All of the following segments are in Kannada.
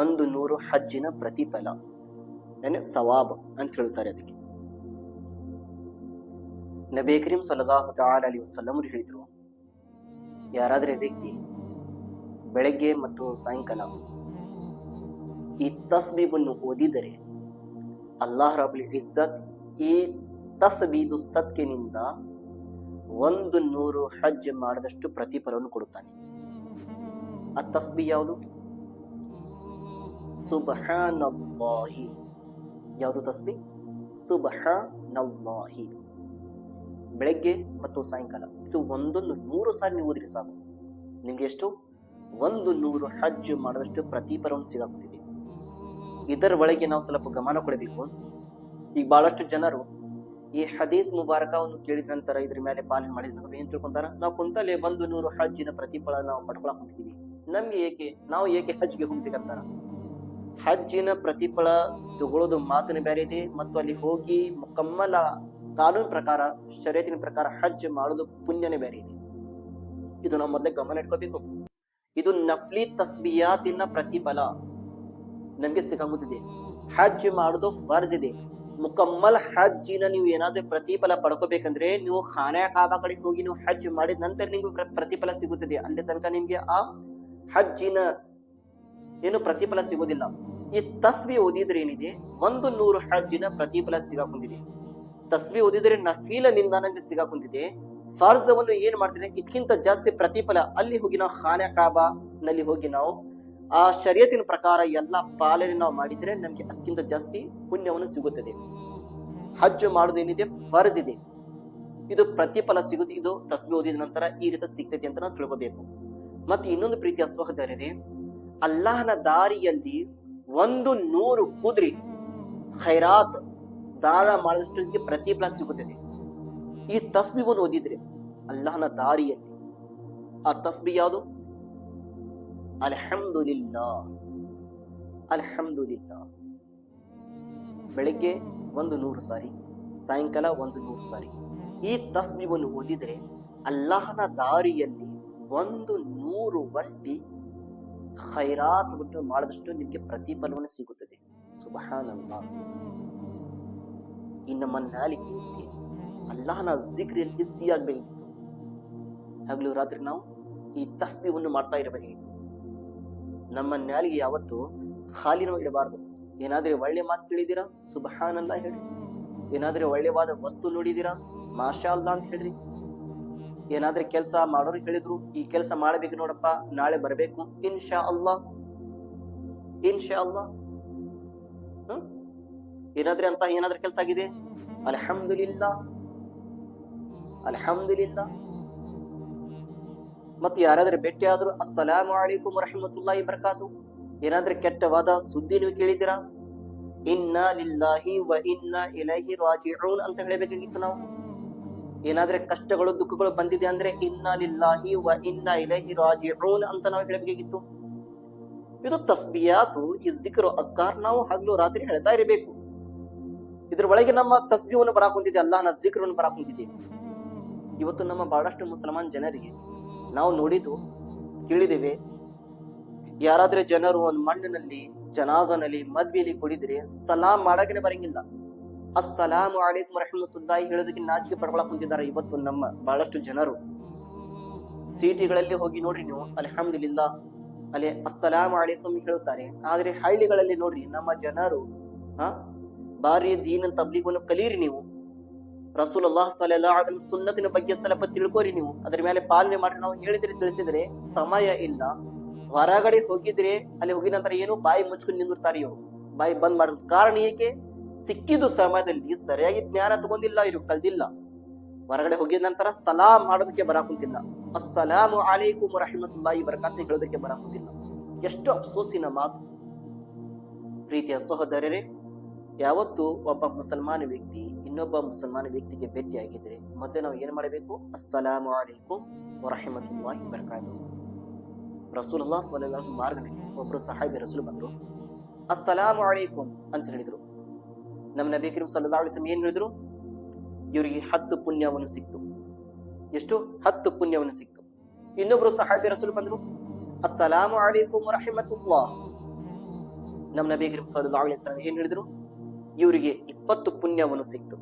ಒಂದು ನೂರು ಹಜ್ಜಿನ ಪ್ರತಿಫಲ. ಸವಾಬ್ ಅಂತ ಹೇಳ್ತಾರೆ ಅದಕ್ಕೆ. ನಬಿ ಕರೀಂ ಸಲ್ಲಲ್ಲಾಹು ತಆಲ ಅಲೈಹಿ ವಸಲ್ಲಂ ಅವರು ಹೇಳಿದ್ರು, ಯಾರಾದ್ರೆ ವ್ಯಕ್ತಿ ಬೆಳಗ್ಗೆ ಮತ್ತು ಸಾಯಂಕಾಲ ಈ ತಸ್ಬೀಬನ್ನು ಓದಿದರೆ ಅಲ್ಲಾಹ್ ರಬುಲ್ ಇಜ್ಜತ್ ಈ ತಸ್ಬೀದು ಸತ್ಕಿನಿಂದ ಒಂದು ನೂರು ಹಜ್ ಮಾಡಿದಷ್ಟು ಪ್ರತಿಫಲವನ್ನು ಕೊಡುತ್ತಾನೆ. ಆ ತಸ್ಬಿ ಯಾವುದು? ಸುಬಹಾನಲ್ಲಾಹಿ ಯಾವುದು ತಸ್ಬಿ? ಸುಬಹಾನಲ್ಲಾಹಿ ಬೆಳಗ್ಗೆ ಮತ್ತು ಸಾಯಂಕಾಲ. ಇದು ಒಂದೊಂದು ನೂರು ಸಾರಿ ನೀವು ಓದಿರಿ ಸಾಕು. ನಿಮ್ಗೆ ಎಷ್ಟು? ಒಂದು ನೂರು ಹಜ್ ಮಾಡಿದಷ್ಟು ಪ್ರತಿಫಲವನ್ನು ಸಿಗಾಗುತ್ತಿದೆ ಇದರ ಒಳಗೆ ನಾವು ಸ್ವಲ್ಪ ಗಮನ ಕೊಡಬೇಕು. ಈಗ ಬಹಳಷ್ಟು ಜನರು ಈ ಹದೀಸ್ ಮುಬಾರಕವನ್ನು ಕೇಳಿದ ನಂತರ ಇದ್ರ ಮೇಲೆ ಪಾಲನೆ ಮಾಡಿದ ನಂತರ ಏನ್ ತಿಳ್ಕೊಂತಾರ? ನಾವು ಕುಂತಲೇ ಒಂದು ನೂರು ಹಜ್ಜಿನ ಪ್ರತಿಫಲ ನಾವು ಪಡ್ಕೊಳಕ್ ಕುಂತಿದೀವಿ. ನಮ್ಗೆ ಏಕೆ? ನಾವು ಏಕೆ ಹಜ್ಗೆ ಹೋಗ್ಬೇಕಂತಾರ? ಹಜ್ಜಿನ ಪ್ರತಿಫಲ ತಗೊಳ್ಳೋದು ಮಾತಿನ ಬೇರೆ ಇದೆ ಮತ್ತು ಅಲ್ಲಿ ಹೋಗಿ ಮುಕಮ್ಮಲ ಕಾನೂನು ಪ್ರಕಾರ ಶರೀತಿನ ಪ್ರಕಾರ ಹಜ್ ಮಾಡೋದು ಪುಣ್ಯನೇ ಬೇರೆ ಇದೆ ಇದು ನಾವು ಮೊದಲೇ ಗಮನ ಇಟ್ಕೋಬೇಕು. ಇದು ನಫ್ಲಿ ತಸ್ಬಿಯಾತಿನ ಪ್ರತಿಫಲ. ನಮ್ಗೆ ಸಿಗಂಗುತ್ತಿದೆ ಹಜ್ ಮಾಡೋದು ಫರ್ಜ್ ಇದೆ. ಮುಕಮ್ಮಲ್ ಹಜ್ಜಿನ ನೀವು ಏನಾದ್ರೂ ಪ್ರತಿಫಲ ಪಡ್ಕೋಬೇಕಂದ್ರೆ ನೀವು ಖಾನೆ ಕಾಬಾ ಕಡೆ ಹೋಗಿ ನೀವು ಹಜ್ ಮಾಡಿದ ನಂತರ ನಿಮ್ಗೆ ಪ್ರ- ಪ್ರತಿಫಲ ಸಿಗುತ್ತದೆ. ಅಲ್ಲಿ ತನಕ ನಿಮ್ಗೆ ಆ ಹಜ್ಜಿನ ಏನು ಪ್ರತಿಫಲ ಸಿಗೋದಿಲ್ಲ ಈ ತಸ್ವಿ ಓದಿದ್ರೆ ಏನಿದೆ? ಒಂದು ನೂರು ಹಜ್ಜಿನ ಪ್ರತಿಫಲ ಸಿಗಾಕೊಂಡಿದೆ ತಸ್ವಿ ಓದಿದ್ರೆ ನಫೀಲ ನಿಂದಾನಂಗೆ ಸಿಗಾಕುಂತಿದೆ. ಫರ್ಜವನ್ನು ಏನ್ ಮಾಡ್ತೀನಿ ಇದಕ್ಕಿಂತ ಜಾಸ್ತಿ ಪ್ರತಿಫಲ ಅಲ್ಲಿ ಹೋಗಿ ನಾವು ಖಾನೆ ಕಾಬಾ ನಲ್ಲಿ ಹೋಗಿ ನಾವು ಆ ಶರೀಯತಿನ ಪ್ರಕಾರ ಎಲ್ಲ ಪಾಲನೆ ನಾವು ಮಾಡಿದ್ರೆ ನಮ್ಗೆ ಅದಕ್ಕಿಂತ ಜಾಸ್ತಿ ಪುಣ್ಯವನ್ನು ಸಿಗುತ್ತದೆ. ಹಜ್ಜು ಮಾಡೋದು ಏನಿದೆ? ಫರ್ಜ್ ಇದೆ. ಇದು ಪ್ರತಿಫಲ ಸಿಗುತ್ತೆ ಇದು ತಸ್ಬಿ ಓದಿದ ನಂತರ ಈ ರೀತಿ ಸಿಗ್ತೈತಿ ಅಂತ ನಾವು ತಿಳ್ಕೋಬೇಕು. ಮತ್ತೆ ಇನ್ನೊಂದು ಪ್ರೀತಿಯ ಸಹೋದರರೇ ಅಲ್ಲಾಹನ ದಾರಿಯಲ್ಲಿ ಒಂದು ನೂರು ಕುದುರೆ ಖೈರಾತ್ ದಾನ ಮಾಡಿದಷ್ಟು ನಿಮಗೆ ಪ್ರತಿಫಲ ಸಿಗುತ್ತದೆ. ಈ ತಸ್ಬಿವನ್ನು ಓದಿದ್ರೆ ಅಲ್ಲಾಹನ ದಾರಿಯಲ್ಲಿ ಆ ತಸ್ಬಿ ಯಾವುದು? ಅಲ್ಹಮ್ದುಲಿಲ್ಲಾ ಅಲ್ಹಮ್ದುಲಿಲ್ಲಾ ಬೆಳಿಗ್ಗೆ ಒಂದು ನೂರು ಸಾರಿ, ಸಾಯಂಕಾಲ ಒಂದು ನೂರು ಸಾರಿ. ಈ ತಸ್ಬಿವನ್ನು ಓದಿದ್ರೆ ಅಲ್ಲಾಹನ ದಾರಿಯಲ್ಲಿ ಒಂದು ನೂರು ಒಂಟಿ ಖೈರಾತ್ ಬಿಟ್ಟು ಮಾಡಿದಷ್ಟು ನಿಮಗೆ ಪ್ರತಿಫಲವನ್ನು ಸಿಗುತ್ತದೆ. ಸುಬಹಾನಲ್ಲ ಈ ನಮ್ಮ ನಾಲಿಗೆ ಅಲ್ಲಾಹನ ಜಿಕ್ರಿಯಲ್ಲಿ ಸಿಹಿಯಾಗಬೇಕಿತ್ತು ಹಗಲು ರಾತ್ರಿ ನಾವು ಈ ತಸ್ಬಿವನ್ನು ಮಾಡ್ತಾ ಇರಬೇಕಿತ್ತು ನಮ್ಮ ನ್ಯಾಲಿಗೆ ಯಾವತ್ತು ಹಾಲಿನ ಇಡಬಾರ್ದು. ಏನಾದ್ರೆ ಒಳ್ಳೆ ಮಾತು ಕೇಳಿದಿರಾ ಸುಬಹಾನಲ್ಲ ಹೇಳಿ ಏನಾದ್ರೆ ಒಳ್ಳೆವಾದ ವಸ್ತು ನೋಡಿದಿರಾ? ಮಾಶಾ ಅಲ್ಲಾ ಅಂತ ಹೇಳ್ರಿ. ಏನಾದ್ರೆ ಕೆಲಸ ಮಾಡೋರು ಹೇಳಿದ್ರು, ಈ ಕೆಲಸ ಮಾಡಬೇಕು ನೋಡಪ್ಪ, ನಾಳೆ ಬರಬೇಕು. ಇನ್ಶಾ ಅಲ್ಲಾ ಇನ್ಶಾ ಅಲ್ಲಾ? ಏನಾದ್ರೆ ಅಂತ ಏನಾದ್ರೆ ಕೆಲಸ ಆಗಿದೆ? ಅಲ್ಹಮ್ದುಲಿಲ್ಲಾ. ಅಲ್ಹಮ್ದುಲಿಲ್ಲಾ. ಮತ್ತೆ ಯಾರಾದ್ರೆ ಭೇಟಿ ಆದ್ರು ಅಸ್ಸಲಾಮು ಅಲೈಕುಂ ರಹಮತುಲ್ಲಾಹಿ ಬರ್ಕಾತು ಏನಾದ್ರೆ ಕೆಟ್ಟವಾದ ಸುದ್ದಿ ನೀವು ಕೇಳಿದ್ದೀರಾ? ಇನ್ನ ಲಿಲ್ಲಾಹಿ ವ ಇನ್ನ ಇಲೈಹಿ ರಾಜಿಊನ್ ಅಂತ ಹೇಳಬೇಕಾಗಿತ್ತು ನಾವು. ಏನಾದ್ರೆ ಕಷ್ಟಗಳು, ದುಃಖಗಳು ಬಂದಿದೆ ಅಂದ್ರೆ ಇನ್ನ ಲಿಲ್ಲಾಹಿ ವ ಇನ್ನ ಇಲೈಹಿ ರಾಜಿಊನ್ ಅಂತ ನಾವು ಹೇಳಬೇಕಾಗಿತ್ತು ಇದು ತಸ್ಬಿಯಾತು, ಈ ಜಿಕ್ರು, ಅಸ್ಕಾರ್ ನಾವು ಹಗಲು ರಾತ್ರಿ ಹೇಳ್ತಾ ಇರಬೇಕು. ಇದ್ರ ಒಳಗೆ ನಮ್ಮ ತಸ್ಬಿಯನ್ನು ಬರಾಕ್ ಹೊಂದಿದೆ ಅಲ್ಲಾಹನ ಜಿಕ್ರವನ್ನು ಬರಾಕ್ ಹೊಂದಿದೆ ಇವತ್ತು ನಮ್ಮ ಬಹಳಷ್ಟು ಮುಸಲ್ಮಾನ್ ಜನರಿಗೆ ನಾವು ನೋಡಿದ್ದು, ಕೇಳಿದ್ದೇವೆ, ಯಾರಾದ್ರೆ ಜನರು ಒಂದು ಮಣ್ಣಿನಲ್ಲಿ ಜನಾಜನಲ್ಲಿ ಮದ್ವೆಯಲ್ಲಿ ಕುಡಿದ್ರೆ, ಸಲಾಂ ಮಾಡಕ್ಕೆ ಬರಂಗಿಲ್ಲ. ಅಸ್ಸಲಾಮು ಅಲೈಕುಮ್ ರಹಮತುಲ್ಲಾಹಿ ಹೇಳೋದಕ್ಕೆ ನಾಚಿಕೆ ಪಡ್ಕೊಳಕ್ ಕುಂತಿದ್ದಾರೆ ಇವತ್ತು ನಮ್ಮ ಬಹಳಷ್ಟು ಜನರು. ಸಿಟಿಗಳಲ್ಲಿ ಹೋಗಿ ನೋಡ್ರಿ ನೀವು, ಅಲ್ಹಮ್ದುಲಿಲ್ಲಾ. ಅಲೆ ಅಸ್ಸಲಾಮು ಅಲೈಕುಂ ಹೇಳುತ್ತಾರೆ. ಆದ್ರೆ ಹಳ್ಳಿಗಳಲ್ಲಿ ನೋಡ್ರಿ ನಮ್ಮ ಜನರು ಹಾ ಬಾರಿ ದೀನ ತಬ್ಲಿಗನ್ನು ಕಲೀರಿ ನೀವು. ರಸೂಲ್ ಅಲ್ಲಾಹ್ ಸಲಹಾ ಸುನ್ನತಿನ ಬಗ್ಗೆ ಸ್ವಲ್ಪ ತಿಳ್ಕೋರಿ ನೀವು. ಅದ್ರ ಮೇಲೆ ಪಾಲನೆ ಮಾಡಿ ನಾವು ಹೇಳಿದ್ರೆ ತಿಳಿಸಿದ್ರೆ ಸಮಯ ಇಲ್ಲ. ಹೊರಗಡೆ ಹೋಗಿದ್ರೆ ಅಲ್ಲಿ ಹೋಗಿದ ನಂತರ ಏನು ಬಾಯಿ ಮುಚ್ಕೊಂಡು ನಿಂದಿರ್ತಾರೆ ಇವರು. ಬಾಯಿ ಬಂದ್ ಮಾಡೋದು ಕಾರಣ ಏಕೆ? ಸಿಕ್ಕಿದ ಸಮಯದಲ್ಲಿ ಸರಿಯಾಗಿ ಜ್ಞಾನ ತಗೊಂಡಿಲ್ಲ, ಇವರು ಕಲ್ದಿಲ್ಲ ಹೊರಗಡೆ ಹೋಗಿದ ನಂತರ ಸಲಾಂ ಮಾಡೋದಕ್ಕೆ ಬರಾಕುಂತಿಲ್ಲ ಅಸ್ಸಲಾಮು ಅಲೈಕುಮ್ ರಹಮತುಲ್ಲಾಹಿ ಬರಕಾತು ಹೇಳೋದಕ್ಕೆ ಬರಾಕುಂತಿಲ್ಲ ಎಷ್ಟು ಅಫ್ಸೋಸಿನ ಮಾತು. ಪ್ರೀತಿಯ ಸಹೋದರರೇ, ಯಾವತ್ತು ಒಬ್ಬ ಮುಸಲ್ಮಾನ ವ್ಯಕ್ತಿ ಇನ್ನೊಬ್ಬ ಮುಸಲ್ಮಾನ ವ್ಯಕ್ತಿಗೆ ಭೇಟಿಯಾಗಿದ್ರೆ ಮತ್ತೆ ನಾವು ಏನ್ ಮಾಡಬೇಕು? ಅಸ್ಸಲಾಮು ಅಲೈಕುಂ ವರಹಮತುಲ್ಲಾಹಿ ಬರಕಾತು ರಸೂಲುಲ್ಲಾಹ ಸ್ವಲ್ಲಲ್ಲಾಹು ಅಲೈಹಿ ಮಾರ್ಗ ಒಬ್ರು ಸಹಾಬಿ ರಸೂಲ್ ಬಂದರು. ಅಸ್ಸಲಾಮು ಅಲೈಕುಂ ಅಂತ ಹೇಳಿದ್ರು. ನಮ್ಮ ನಬಿ ಕರೀಂ ಅಲೈಹಿ ವಸಲ್ಲಂ ಏನ್ ಹೇಳಿದ್ರು? ಇವರಿಗೆ ಹತ್ತು ಪುಣ್ಯವನ್ನು ಸಿಕ್ತು. ಎಷ್ಟು? ಹತ್ತು ಪುಣ್ಯವನ್ನು ಸಿಕ್ತು. ಇನ್ನೊಬ್ರು ಸಹಾಬಿ ರಸೂಲ್ ಬಂದ್ರು, ಅಸ್ಸಲಾಮು ಅಲೈಕುಮ್ ರಹಿಮತುಲ್ಲಾ ನಮ್ಮ ನಬಿ ಕರೀಂ ಸಲ್ಲಲ್ಲಾಹು ಅಲೈಹಿ ವಸಲ್ಲಂ ಏನ್ ಹೇಳಿದ್ರು? ಇವರಿಗೆ ಇಪ್ಪತ್ತು ಪುಣ್ಯವನ್ನು ಸಿಕ್ತು.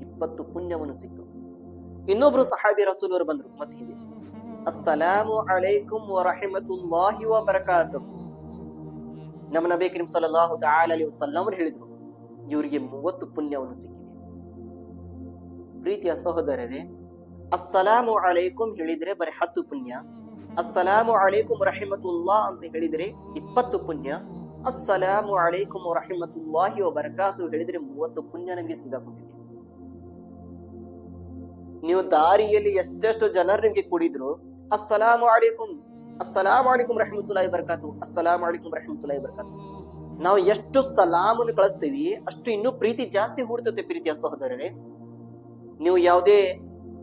ಇಪ್ಪತ್ತು ಪುಣ್ಯವನ್ನು ಸಿಕ್ತು. ಇನ್ನೊಬ್ರು ಸಹಾಬಿ ಅವರು ಬಂದ್ರು ಮತ್ತೆ ಹೀಗೆ ಅಸ್ಸಲಾಮು ರಹಿಮತುಲ್ಲಾಹಿ ವರಹಮತುಲ್ಲಾಹಿ ವಬರಕಾತು ನಮ್ಮ ನಬಿ ಕರೀಂ ಸಲ್ಲಲ್ಲಾಹು ತಆಲ ಅಲೈಹಿ ವಸಲ್ಲಂ ಹೇಳಿದ್ರು ಇವರಿಗೆ ಮೂವತ್ತು ಪುಣ್ಯವನ್ನು ಸಿಕ್ಕಿದೆ. ಪ್ರೀತಿಯ ಸಹೋದರರೇ, ಅಸ್ಸಲಾಮು ಅಲೈಕುಂ ಹೇಳಿದ್ರೆ ಬರೀ ಹತ್ತು ಪುಣ್ಯ. ಅಸ್ಸಲಾಮು ಅಲೈಕುಂ ರಹಿಮತುಲ್ಲಾ ಅಂತ ಹೇಳಿದ್ರೆ ಇಪ್ಪತ್ತು ಪುಣ್ಯ. ಅಸ್ಸಲಾಮು ಅಲೈಕುಂ ರಹಿಮತುಲ್ಲಾಹಿ ಬರಕಾತು ಹೇಳಿದ್ರೆ ಮೂವತ್ತು ಪುಣ್ಯ ನಮಗೆ ಸಿಗಾಕುತ್ತಿದೆ ನೀವು ದಾರಿಯಲ್ಲಿ ಎಷ್ಟೆಷ್ಟು ಜನರು ನಿಮಗೆ ಕೂಡಿದ್ರು, ಅಸ್ಸಲಾಮು ಅಲೈಕುಂ ಅಸ್ಸಲಾಮು ಅಲೈಕುಂ ರಹಮತುಲ್ಲಾಹಿ ಬರಕಾತು ಅಸ್ಸಲಾಮು ಅಲೈಕುಂ ರಹಮತುಲ್ಲಾಹಿ ಬರ್ಕಾತು ನಾವು ಎಷ್ಟು ಸಲಾಮನ್ನು ಕಳಿಸ್ತೀವಿ, ಅಷ್ಟು ಇನ್ನೂ ಪ್ರೀತಿ ಜಾಸ್ತಿ ಹೂಡ್ತತೆ ಪ್ರೀತಿಯ ಸಹೋದರರೇ. ನೀವು ಯಾವುದೇ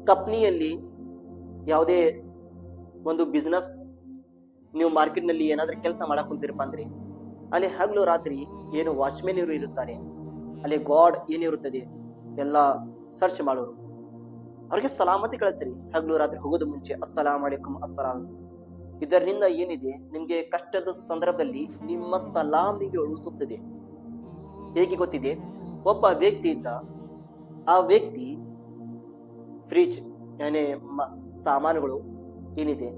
ಕಂಪ್ನಿಯಲ್ಲಿ ಯಾವುದೇ ಒಂದು ಬಿಸ್ನೆಸ್ ನೀವು ಮಾರ್ಕೆಟ್ನಲ್ಲಿ ಏನಾದರೂ ಕೆಲಸ ಮಾಡಕ್ ಕುಂತಿರಪ್ಪ ಅಂದ್ರೆ, ಅಲ್ಲಿ ಹಗಲು ರಾತ್ರಿ ಏನು ವಾಚ್ಮೆನ್ ಇವರು ಇರುತ್ತಾರೆ, ಅಲ್ಲಿ ಗಾಡ್ ಏನಿರುತ್ತದೆ ಎಲ್ಲ ಸರ್ಚ್ ಮಾಡೋರು. ಅವ್ರಿಗೆ ಸಲಾಮತಿ ಕಳಿಸ್ರಿ. ಹಗಲು ರಾತ್ರಿ ಹೋಗೋದು ಮುಂಚೆ, ಅಸ್ಸಲಾಮ್ ಅಲೈಕುಮ್ ಅಸ್ಸಲಾಂ ಇದರಿಂದ ಏನಿದೆ? ನಿಮಗೆ ಕಷ್ಟದ ಸಂದರ್ಭದಲ್ಲಿ ನಿಮ್ಮ ಸಲಾಂ ನಿಮಗೆ ಉಳಿಸುತ್ತದೆ. ಹೇಗೆ ಗೊತ್ತಿದೆ? ಒಬ್ಬ ವ್ಯಕ್ತಿ ಇದ್ದ. ಆ ವ್ಯಕ್ತಿ ಫ್ರಿಜ್, ಏನೇ ಸಾಮಾನುಗಳು ಏನಿದೆ?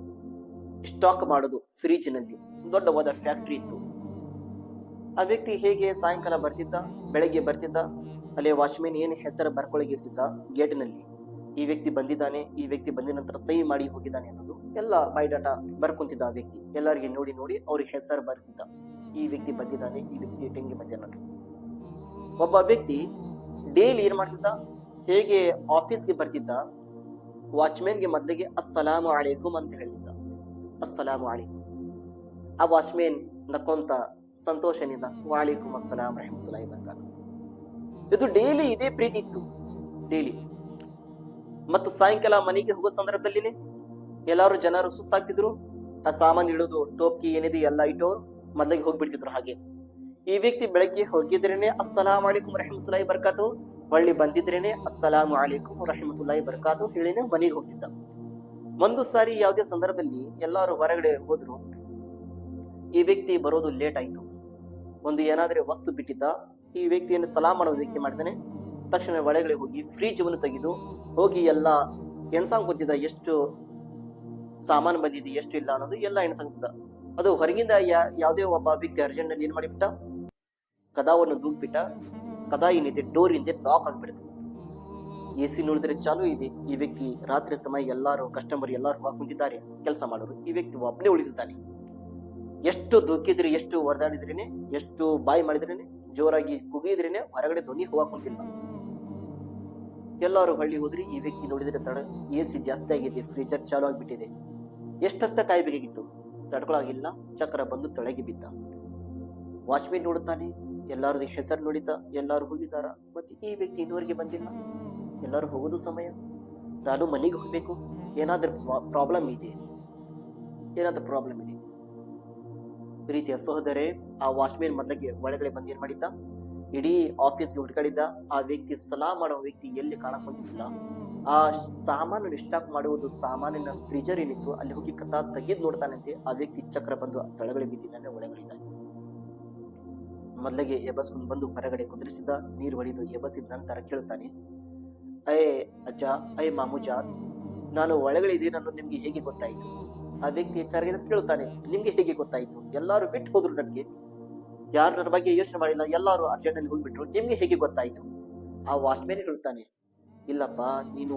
ಸ್ಟಾಕ್ ಮಾಡೋದು ಫ್ರಿಜ್ನಲ್ಲಿ. ದೊಡ್ಡವಾದ ಫ್ಯಾಕ್ಟರಿ ಇತ್ತು. ಆ ವ್ಯಕ್ತಿ ಹೇಗೆ ಸಾಯಂಕಾಲ ಬರ್ತಿದ್ದ? ಬೆಳಗ್ಗೆ ಬರ್ತಿದ್ದ? ಅಲ್ಲಿ ವಾಚ್ಮೆನ್ ಏನು ಹೆಸರು ಬರ್ಕೊಳಗಿರ್ತಿದ್ದ? ಗೇಟ್ನಲ್ಲಿ. ಈ ವ್ಯಕ್ತಿ ಬಂದಿದ್ದಾನೆ, ಈ ವ್ಯಕ್ತಿ ಬಂದ ನಂತರ ಸಹಿ ಮಾಡಿ ಹೋಗಿದ್ದಾನೆ ಅನ್ನೋದು ಎಲ್ಲ ಬಯೋಡಾಟಾ ಬರ್ಕೊಂತಿದ್ದ ಆ ವ್ಯಕ್ತಿ. ಎಲ್ಲರಿಗೆ ನೋಡಿ ನೋಡಿ ಅವ್ರಿಗೆ ಹೆಸರು ಬರ್ತಿದ್ದ. ಈ ವ್ಯಕ್ತಿ ಬಂದಿದ್ದಾನೆ, ಈ ವ್ಯಕ್ತಿ ಟೆಂಗಿ ಬಂದಿದ್ದಾನೆ ಒಬ್ಬ ವ್ಯಕ್ತಿ ಡೈಲಿ ಏನ್ ಮಾಡ್ತಿದ್ದ? ಹೇಗೆ ಆಫೀಸ್ಗೆ ಬರ್ತಿದ್ದ? ವಾಚ್ಮ್ಯಾನ್ಗೆ ಮೊದಲಿಗೆ ಅಸ್ಸಲಾಮು ಅಲೈಕುಂ ಅಂತ ಹೇಳಿದ್ದ. ಅಸ್ಸಲಾಮು ಅಲೈಕುಂ ಆ ವಾಚ್ಮೆನ್ ನಕ್ಕೊಂತ ಸಂತೋಷನಿಂದ ವಾಲೇಕುಂ ಅಸ್ಸಲಾಮ್ ರಹಮತುಲ್ಲಾಹಿ ಬರ್ಕಾತು ಇದು ಡೈಲಿ ಇದೇ ಪ್ರೀತಿ ಇತ್ತು. ಡೈಲಿ ಮತ್ತು ಸಾಯಂಕಾಲ ಮನೆಗೆ ಹೋಗೋ ಸಂದರ್ಭದಲ್ಲಿ ಎಲ್ಲಾರು ಜನರು ಸುಸ್ತಾಗ್ತಿದ್ರು. ಆ ಸಾಮಾನು ಇಡೋದು ಟೋಪ್ಕಿ ಏನಿದೆ ಎಲ್ಲ ಇಟ್ಟೋರು ಮೊದಲಿಗೆ ಹೋಗ್ಬಿಡ್ತಿದ್ರು ಹಾಗೆ. ಈ ವ್ಯಕ್ತಿ ಬೆಳಗ್ಗೆ ಹೋಗಿದ್ರೇನೆ ಅಸ್ಸಲಾಮ್ ಅಲೈಕುಮ್ ರಹಮತುಲ್ಲಾಹಿ ಬರ್ಕಾತು. ಹೊಳ್ಳಿ ಬಂದಿದ್ರೇನೆ ಅಸ್ಸಲಾಮ್ ಅಲೈಕುಮ್ ರಹಮತುಲ್ಲಾಹಿ ಬರ್ಕಾತು ಹೇಳಿನೇ ಮನೆಗೆ ಹೋಗ್ತಿದ್ದ. ಒಂದು ಸಾರಿ ಯಾವುದೇ ಸಂದರ್ಭದಲ್ಲಿ ಎಲ್ಲರೂ ಹೊರಗಡೆ ಹೋದ್ರು. ಈ ವ್ಯಕ್ತಿ ಬರೋದು ಲೇಟ್ ಆಯ್ತು. ಒಂದು ಏನಾದ್ರೆ ವಸ್ತು ಬಿಟ್ಟಿದ್ದ. ಈ ವ್ಯಕ್ತಿಯನ್ನು ಸಲಾಮ್ ಮಾಡೋ ವ್ಯಕ್ತಿ ಮಾಡ್ತಾನೆ ತಕ್ಷಣ ಒಳಗಡೆ ಹೋಗಿ ಫ್ರಿಜ್ವನ್ನು ತೆಗೆದು ಹೋಗಿ ಎಲ್ಲ ಎಣ್ಸಂಗ್ ಗೊತ್ತಿದ್ದ ಎಷ್ಟು ಸಾಮಾನು ಬಂದಿದೆ, ಎಷ್ಟು ಇಲ್ಲ ಅನ್ನೋದು ಎಲ್ಲ ಎಣ್ಸಾಂಗ್ತಿದ್ದ ಅದು ಹೊರಗಿಂದ ಯಾವುದೇ ಒಬ್ಬ ವ್ಯಕ್ತಿ ಅರ್ಜೆಂಟ್ ಏನ್ ಮಾಡಿಬಿಟ್ಟ? ಕದಾವನ್ನು ದೂಗ್ಬಿಟ್ಟ. ಕದಾ ಏನಿದೆ ಡೋರ್ ಇದೆ ಲಾಕ್ ಆಗ್ಬಿಡ್ತು. ಎ ಸಿ ನೋಡಿದ್ರೆ ಚಾಲು ಇದೆ. ಈ ವ್ಯಕ್ತಿ ರಾತ್ರಿ ಸಮಯ ಎಲ್ಲಾರು ಕಸ್ಟಮರ್ ಎಲ್ಲಾರು ಕುಂತಿದ್ದಾರೆ. ಕೆಲಸ ಮಾಡೋರು. ಈ ವ್ಯಕ್ತಿ ಒಬ್ಬನೇ ಉಳಿದಿದ್ದಾನೆ. ಎಷ್ಟು ದುಃಖಿದ್ರೆ ಎಷ್ಟು ಹೊಡೆದಾಡಿದ್ರೇನೆ ಎಷ್ಟು ಬಾಯಿ ಮಾಡಿದ್ರೇನೆ, ಜೋರಾಗಿ ಕುಗಿದ್ರೇನೆ ಹೊರಗಡೆ ಧ್ವನಿ ಹೋಗಿಲ್ಲ ಎಲ್ಲಾರು ಹಳ್ಳಿ ಹೋದ್ರಿ, ಈ ವ್ಯಕ್ತಿ ನೋಡಿದ್ರೆ ತಡ ಎ ಸಿ ಜಾಸ್ತಿ ಆಗಿದೆ ಫ್ರೀಜರ್ ಚಾಲು ಆಗಿಬಿಟ್ಟಿದೆ. ಎಷ್ಟತ್ತ ಕಾಯ್ಬೇಕಾಗಿತ್ತು ತಡ್ಕೊಳಾಗಿಲ್ಲ, ಚಕ್ರ ಬಂದು ತೊಳಗಿ ಬಿದ್ದ. ವಾಚ್ಮೆನ್ ನೋಡುತ್ತಾನೆ, ಎಲ್ಲಾರದು ಹೆಸರು ನೋಡಿತ ಎಲ್ಲರೂ ಹೋಗಿದಾರ ಮತ್ತೆ ಈ ವ್ಯಕ್ತಿ ಇನ್ನೂವರೆಗೆ ಬಂದಿಲ್ಲ. ಎಲ್ಲರೂ ಹೋಗೋದು ಸಮಯ. ನಾನು ಮನೆಗೆ ಹೋಗ್ಬೇಕು, ಏನಾದ್ರೂ ಪ್ರಾಬ್ಲಮ್ ಇದೆ. ಏನಾದ್ರೂ ಪ್ರಾಬ್ಲಮ್ ಇದೆ. ಪ್ರೀತಿಯ ಸಹೋದರೇ, ಆ ವಾಚ್ಮೆನ್ ಮೊದಲಿಗೆ ಒಳಗಡೆ ಬಂದು ಏನ್ ಮಾಡಿದ್ದ? ಇಡೀ ಆಫೀಸ್ಗೆ ಹುಡ್ಕಾಡಿದ್ದ ಆ ವ್ಯಕ್ತಿ, ಸಲಾ ಮಾಡೋ ವ್ಯಕ್ತಿ ಎಲ್ಲಿ ಕಾಣಕ್ ಆ ಸಾಮಾನು ಡಿಸ್ಟಾಕ್ ಮಾಡುವುದು ಸಾಮಾನಿನ ಫ್ರಿಜರ್ ಏನಿತ್ತು ಅಲ್ಲಿ ಹೋಗಿ ಕಥಾ ತೆಗೆದ್ ನೋಡ್ತಾನಂತೆ. ಆ ವ್ಯಕ್ತಿ ಚಕ್ರ ಬಂದು ತಳಗಡೆ ಬಿದ್ದಿದ್ದಾನೆ ಒಳಗಡೆ ಮೊದಲಿಗೆ ಎಬಸ್ಕೊಂಡು ಬಂದು ಹೊರಗಡೆ ಕುದುರಿಸಿದ ನೀರು ಹೊಡೆದು ಎಬಸಿದ ನಂತರ ಕೇಳುತ್ತಾನೆ ಐ ಅಜ್ಜ ಐ ಮಾಮುಜ, ನಾನು ಒಳಗಡೆ ನಾನು ನಿಮ್ಗೆ ಹೇಗೆ ಗೊತ್ತಾಯ್ತು? ಆ ವ್ಯಕ್ತಿ ಎಚ್ಚರಿಕೆ ಕೇಳುತ್ತಾನೆ ನಿಮ್ಗೆ ಹೇಗೆ ಗೊತ್ತಾಯಿತು? ಎಲ್ಲರೂ ಬಿಟ್ಟು ಹೋದ್ರು ನನಗೆ. ಯಾರು ನನ್ನ ಬಗ್ಗೆ ಯೋಚನೆ ಮಾಡಿಲ್ಲ, ಎಲ್ಲರೂ ಅರ್ಜೆಂಟಲ್ಲಿ ಹೋಗ್ಬಿಟ್ರು. ನಿಮ್ಗೆ ಹೇಗೆ ಗೊತ್ತಾಯ್ತು? ಆ ವಾಚ್ಮ್ಯಾನ್ ಹೇಳ್ತಾನೆ, ಇಲ್ಲಪ್ಪ, ನೀನು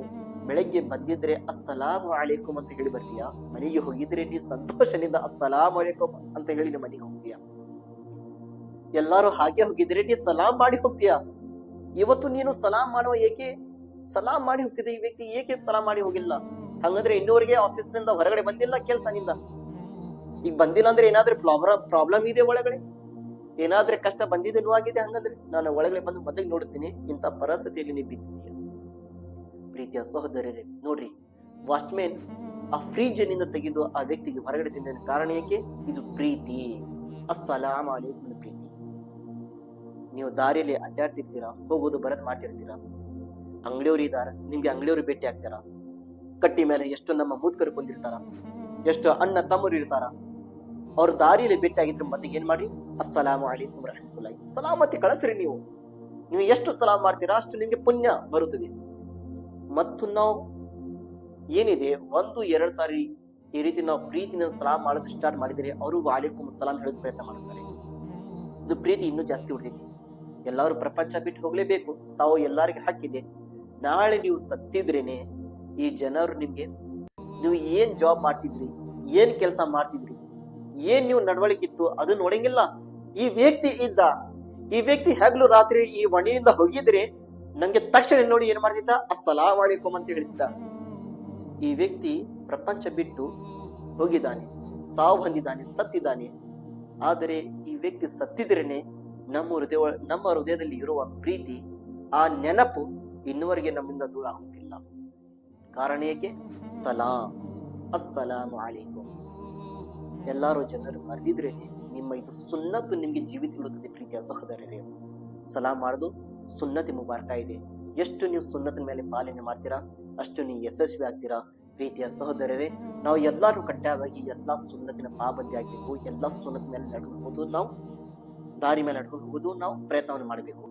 ಬೆಳಗ್ಗೆ ಬಂದಿದ್ರೆ ಅಸ್ಸಲಾಮು ಅಲೈಕುಂ ಅಂತ ಹೇಳಿ ಬರ್ತೀಯ? ಮನೆಗೆ ಹೋಗಿದ್ರೆ ನೀ ಸಂತೋಷದಿಂದ ಅಸ್ಸಲಾಮು ಅಲೈಕುಂ ಅಂತ ಹೇಳಿ ಮನೆಗೆ ಹೋಗ್ತೀಯ? ಎಲ್ಲಾರು ಹಾಗೆ ಹೋಗಿದ್ರೆ ನೀ ಸಲಾಂ ಮಾಡಿ ಹೋಗ್ತೀಯ? ಇವತ್ತು ನೀನು ಸಲಾಂ ಮಾಡುವ ಏಕೆ? ಸಲಾಂ ಮಾಡಿ ಹೋಗ್ತಿದ್ದೆ. ಈ ವ್ಯಕ್ತಿ ಏಕೆ ಸಲಾಂ ಮಾಡಿ ಹೋಗಿಲ್ಲ? ಹಂಗಂದ್ರೆ ಇನ್ನೂವರೆಗೆ ಆಫೀಸ್ನಿಂದ ಹೊರಗಡೆ ಬಂದಿಲ್ಲ ಕೆಲ್ಸನಿಂದ ಈಗ ಬಂದಿಲ್ಲ ಅಂದ್ರೆ ಏನಾದ್ರೂ ಪ್ರಾಬ್ಲಮ್ ಪ್ರಾಬ್ಲಮ್ ಇದೆ ಒಳಗಡೆ? ಏನಾದ್ರೆ ಕಷ್ಟ ಬಂದಿದ್ದೇನೂ ಆಗಿದೆ ಹಂಗಂದ್ರೆ ನಾನು ಒಳಗಡೆ ಬಂದು ಮೊದಲಿಗೆ ನೋಡ್ತೀನಿ, ಇಂಥ ಪರಿಸ್ಥಿತಿಯಲ್ಲಿ ನೀವು ಬಿದ್ದಿದ್ದೀಯ ಪ್ರೀತಿಯ ಸಹೋದರರೇ, ನೋಡ್ರಿ ವಾಚ್ಮೆನ್ ಆ ಫ್ರಿಜ್ನಿಂದ ತೆಗೆದು ಆ ವ್ಯಕ್ತಿಗೆ ಹೊರಗಡೆ ತಿಂದ ಕಾರಣ ಏಕೆ? ಇದು ಪ್ರೀತಿ. ಅಸ್ಸಲಾಮ್ ಅಲೈಕುಮ್ ಪ್ರೀತಿ. ನೀವು ದಾರಿಯಲ್ಲಿ ಅಡ್ಡಾಡ್ತಿರ್ತೀರಾ, ಹೋಗೋದು ಬರದ್ ಮಾಡ್ತಿರ್ತೀರಾ? ಅಂಗಡಿಯವ್ರು ಇದಾರ, ನಿಮ್ಗೆ ಅಂಗಡಿಯವ್ರು ಭೇಟಿ ಆಗ್ತಾರ? ಕಟ್ಟಿ ಮೇಲೆ ಎಷ್ಟು ನಮ್ಮ ಮೂತ್ಕರು ಬಂದಿರ್ತಾರ ಎಷ್ಟು ಅಣ್ಣ ತಮ್ಮರು ಇರ್ತಾರ? ಅವ್ರ ದಾರಿಯಲ್ಲಿ ಭೇಟಿಯಾಗಿದ್ರೆ ಮತ್ತೆ ಏನ್ ಮಾಡಿ ಅಸ್ಸಲಾಮು ಅಲೈಕುಂ ರಹಮತುಲ್ಲಾಹಿ. ಸಲಾಮತಿ ಕಳಿಸ್ರಿ ನೀವು. ನೀವು ಎಷ್ಟು ಸಲಾಮ್ ಮಾಡ್ತೀರಾ ಅಷ್ಟು ನಿಮ್ಗೆ ಪುಣ್ಯ ಬರುತ್ತದೆ. ಮತ್ತು ನಾವು ಏನಿದೆ, ಒಂದು, ಎರಡು ಸಾರಿ ಈ ರೀತಿ ನಾವು ಪ್ರೀತಿನ ಸಲಾಮ್ ಮಾಡೋದು ಸ್ಟಾರ್ಟ್ ಮಾಡಿದರೆ ಅವರು ವಾಲೇಕುಂ ಸಲಾಂ ಹೇಳೋದು ಪ್ರಯತ್ನ ಮಾಡ್ತಾರೆ. ಇದು ಪ್ರೀತಿ ಇನ್ನೂ ಜಾಸ್ತಿ ಉಳಿದೈತಿ ಎಲ್ಲರೂ ಪ್ರಪಂಚ ಬಿಟ್ಟು ಹೋಗ್ಲೇಬೇಕು. ಸಾವು ಎಲ್ಲರಿಗೂ ಹಾಕಿದೆ ನಾಳೆ ನೀವು ಸತ್ತಿದ್ರೇನೆ ಈ ಜನರು ನಿಮ್ಗೆ, ನೀವು ಏನ್ ಜಾಬ್ ಮಾಡ್ತಿದ್ರಿ, ಏನ್ ಕೆಲಸ ಮಾಡ್ತಿದ್ರಿ ಏನ್ ನೀವು ನಡವಳಿಕೆ ಇತ್ತು ಅದನ್ನ ನೋಡಂಗಿಲ್ಲ. ಈ ವ್ಯಕ್ತಿ ಇದ್ದ, ಈ ವ್ಯಕ್ತಿ ಹಗಲು ರಾತ್ರಿ ಈ ಒಣಿಯಿಂದ ಹೋಗಿದ್ರೆ ನಂಗೆ ತಕ್ಷಣ ನೋಡಿ ಏನ್ ಮಾಡ್ತಿದ್ದ? ಅಸ್ಸಲಾಂ ಅಲೈಕುಂ ಅಂತ ಹೇಳ್ತಿದ್ದ. ಈ ವ್ಯಕ್ತಿ ಪ್ರಪಂಚ ಬಿಟ್ಟು ಹೋಗಿದ್ದಾನೆ, ಸಾವು ಹೊಂದಿದ್ದಾನೆ, ಸತ್ತಿದ್ದಾನೆ. ಆದರೆ ಈ ವ್ಯಕ್ತಿ ಸತ್ತಿದ್ರೇನೆ ನಮ್ಮ ಹೃದಯ, ನಮ್ಮ ಹೃದಯದಲ್ಲಿ ಇರುವ ಪ್ರೀತಿ, ಆ ನೆನಪು ಇನ್ನುವರೆಗೆ ನಮ್ಮಿಂದ ದೂರ ಆಗುತ್ತಿಲ್ಲ. ಕಾರಣ ಏಕೆ? ಸಲಾಂ. ಅಸ್ಸಲಾಂ ಅಲೈಕುಂ ಎಲ್ಲಾರು ಜನರು ಮರೆದಿದ್ರೆ ನಿಮ್ಮ ಇದು ಸುನ್ನತ್ತು ನಿಮ್ಗೆ ಜೀವಿತ ಬಿಡುತ್ತದೆ ಪ್ರೀತಿಯ ಸಹೋದರರೇ. ಸಲಾ ಮಾಡೋದು ಸುನ್ನತಿ ಮುಬಾರಕ ಇದೆ. ಎಷ್ಟು ನೀವು ಸುನ್ನತಿನ ಮೇಲೆ ಪಾಲನೆ ಮಾಡ್ತೀರಾ, ಅಷ್ಟು ನೀವು ಯಶಸ್ವಿ ಆಗ್ತೀರಾ ಪ್ರೀತಿಯ ಸಹೋದರರೇ. ನಾವು ಎಲ್ಲರೂ ಕಡ್ಡಾಯವಾಗಿ ಎಲ್ಲಾ ಸುನ್ನತಿನ ಪಾಬಂದಿ ಆಗಬೇಕು, ಎಲ್ಲಾ ಸುನ್ನತಿ ಮೇಲೆ ನಡ್ಕೊಂಡು ನಾವು ದಾರಿ ಮೇಲೆ ನಡ್ಕೊಂಡು ಹೋಗೋದು ನಾವು ಪ್ರಯತ್ನವನ್ನು ಮಾಡಬೇಕು.